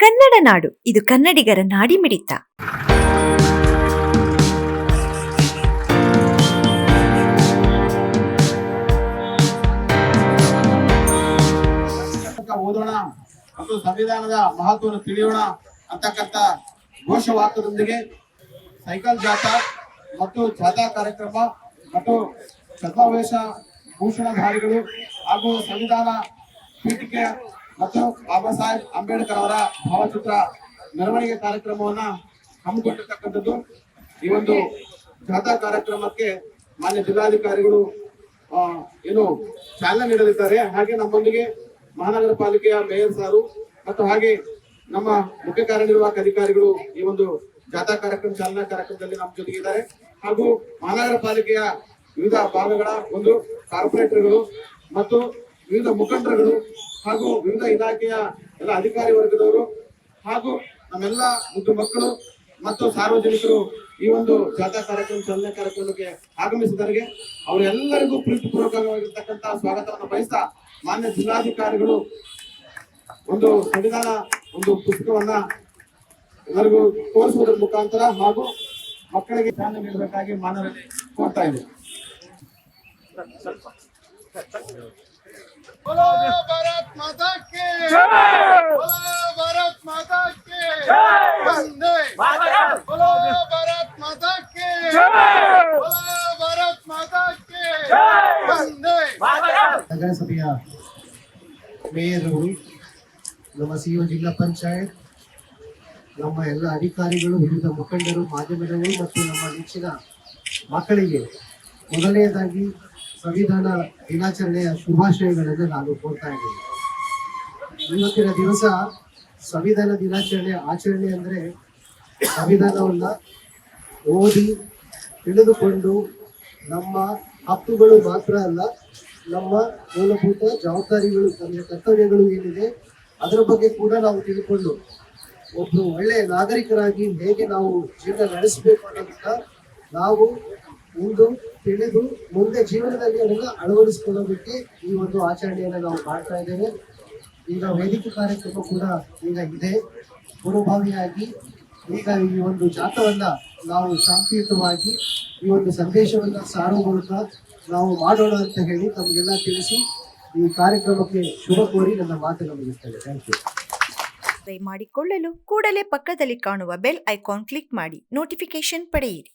ಕನ್ನಡ ನಾಡು. ಇದು ಕನ್ನಡಿಗರ ನಾಡಿ ಮಿಡಿತ. ಓದೋಣ ಮತ್ತು ಸಂವಿಧಾನದ ಮಹತ್ವವನ್ನು ತಿಳಿಯೋಣ ಅಂತಕ್ಕಂಥ ಘೋಷವಾಕ್ಯದೊಂದಿಗೆ ಸೈಕಲ್ ಜಾಥಾ ಮತ್ತು ಜಾಥಾ ಕಾರ್ಯಕ್ರಮ ಮತ್ತು ಛದ್ಮಾವೇಶ ಭೂಷಣಧಾರಿಗಳು ಹಾಗೂ ಸಂವಿಧಾನ ಪೀಠಿಕೆ ಮತ್ತು ಬಾಬಾ ಸಾಹೇಬ್ ಅಂಬೇಡ್ಕರ್ ಅವರ ಭಾವಚಿತ್ರ ಮೆರವಣಿಗೆ ಕಾರ್ಯಕ್ರಮವನ್ನ ಹಮ್ಮಿಕೊಂಡಿರ್ತಕ್ಕಂಥದ್ದು ಈ ಒಂದು ಜಾಥಾ ಕಾರ್ಯಕ್ರಮಕ್ಕೆ ಮಾನ್ಯ ಜಿಲ್ಲಾಧಿಕಾರಿಗಳು ಏನು ಚಾಲನೆ ನೀಡಲಿದ್ದಾರೆ. ಹಾಗೆ ನಮ್ಮೊಂದಿಗೆ ಮಹಾನಗರ ಪಾಲಿಕೆಯ ಮೇಯರ್ ಸಾರು ಮತ್ತು ಹಾಗೆ ನಮ್ಮ ಮುಖ್ಯ ಕಾರ್ಯನಿರ್ವಾಹಕ ಅಧಿಕಾರಿಗಳು ಈ ಒಂದು ಜಾಥಾ ಕಾರ್ಯಕ್ರಮ, ಚಾಲನಾ ಕಾರ್ಯಕ್ರಮದಲ್ಲಿ ನಮ್ಮ ಜೊತೆಗಿದ್ದಾರೆ. ಹಾಗೂ ಮಹಾನಗರ ಪಾಲಿಕೆಯ ವಿವಿಧ ಭಾಗಗಳ ಒಂದು ಕಾರ್ಪೊರೇಟರ್ಗಳು ಮತ್ತು ವಿವಿಧ ಮುಖಂಡರುಗಳು ಹಾಗೂ ವಿವಿಧ ಇಲಾಖೆಯ ಎಲ್ಲ ಅಧಿಕಾರಿ ವರ್ಗದವರು ಹಾಗೂ ನಮ್ಮೆಲ್ಲ ಮುದ್ದು ಮಕ್ಕಳು ಮತ್ತು ಸಾರ್ವಜನಿಕರು ಈ ಒಂದು ಜಾಥಾ ಕಾರ್ಯಕ್ರಮ, ಚಾಲನೆ ಕಾರ್ಯಕ್ರಮಕ್ಕೆ ಆಗಮಿಸಿದವರಿಗೆ ಅವರೆಲ್ಲರಿಗೂ ಪ್ರೀತಿಪೂರ್ವಕವಾಗಿರ್ತಕ್ಕಂಥ ಸ್ವಾಗತವನ್ನು ಬಯಸ್ತಾ ಮಾನ್ಯ ಜಿಲ್ಲಾಧಿಕಾರಿಗಳು ಒಂದು ಸಂವಿಧಾನ, ಒಂದು ಪುಸ್ತಕವನ್ನ ಎಲ್ಲರಿಗೂ ತೋರಿಸುವುದರ ಮುಖಾಂತರ ಹಾಗೂ ಮಕ್ಕಳಿಗೆ ಚಾಲನೆ ನೀಡಬೇಕಾಗಿ ಮಾನವರಲ್ಲಿ ಕೋರ್ತಾ ಇದೆ ಭಾರತ್ ಮಾತಾ ಭಾರತ್ ಮಾತಾ ಭಾರತ್ ಮಾತಾ ಭಾರತ್ ಮಾತಾ ನಗರಸಭೆಯ ಮೇಯರ್ಗಳು ನಮ್ಮ ಸಿಒ ಜಿಲ್ಲಾ ಪಂಚಾಯತ್ ನಮ್ಮ ಎಲ್ಲ ಅಧಿಕಾರಿಗಳು ವಿವಿಧ ಮುಖಂಡರು ಮಾಧ್ಯಮದವರು ಮತ್ತು ನಮ್ಮ ನೆಚ್ಚಿನ ಮಕ್ಕಳಿಗೆ ಮೊದಲನೇದಾಗಿ ಸಂವಿಧಾನ ದಿನಾಚರಣೆಯ ಶುಭಾಶಯಗಳನ್ನು ನಾನು ಕೋರ್ತಾ ಇದ್ದೀನಿ. ಇವತ್ತಿನ ದಿವಸ ಸಂವಿಧಾನ ದಿನಾಚರಣೆ ಆಚರಣೆ ಅಂದರೆ ಸಂವಿಧಾನವನ್ನ ಓದಿ ತಿಳಿದುಕೊಂಡು ನಮ್ಮ ಹಕ್ಕುಗಳು ಮಾತ್ರ ಅಲ್ಲ, ನಮ್ಮ ಮೂಲಭೂತ ಜವಾಬ್ದಾರಿಗಳು, ನಮ್ಮ ಕರ್ತವ್ಯಗಳು ಏನಿದೆ, ಅದರ ಬಗ್ಗೆ ಕೂಡ ನಾವು ತಿಳ್ಕೊಂಡು ಒಬ್ಬರು ಒಳ್ಳೆಯ ನಾಗರಿಕರಾಗಿ ಹೇಗೆ ನಾವು ಜೀವನ ನಡೆಸಬೇಕು ಅನ್ನೋದನ್ನ ನಾವು ಇಂದು ತಿಳಿದು ಮುಂದೆ ಜೀವನದಲ್ಲಿ ಅದನ್ನು ಅಳವಡಿಸ್ಕೊಳ್ಳೋದಕ್ಕೆ ಈ ಒಂದು ಆಚರಣೆಯನ್ನು ನಾವು ಮಾಡ್ತಾ ಇದ್ದೇವೆ. ಈಗ ವೈದಿಕ ಕಾರ್ಯಕ್ರಮ ಕೂಡ ಈಗ ಇದೆ. ಪೂರ್ವಭಾವಿಯಾಗಿ ಈಗ ಈ ಒಂದು ಜಾತವನ್ನ ನಾವು ಶಾಂತಿಯುತವಾಗಿ ಈ ಒಂದು ಸಂದೇಶವನ್ನ ಸಾರುವ ಮೂಲಕ ನಾವು ಮಾಡೋಣ ಅಂತ ಹೇಳಿ ತಮಗೆಲ್ಲ ತಿಳಿಸಿ ಈ ಕಾರ್ಯಕ್ರಮಕ್ಕೆ ಶುಭ ಕೋರಿ ನನ್ನ ಮಾತನ್ನು ಮುಗಿಸ್ತೇನೆ. ಥ್ಯಾಂಕ್ ಯು ಮಾಡಿಕೊಳ್ಳಲು ಕೂಡಲೇ ಪಕ್ಕದಲ್ಲಿ ಕಾಣುವ ಬೆಲ್ ಐಕಾನ್ ಕ್ಲಿಕ್ ಮಾಡಿ. ನೋಟಿಫಿಕೇಶನ್ ಪಡೆಯಿರಿ.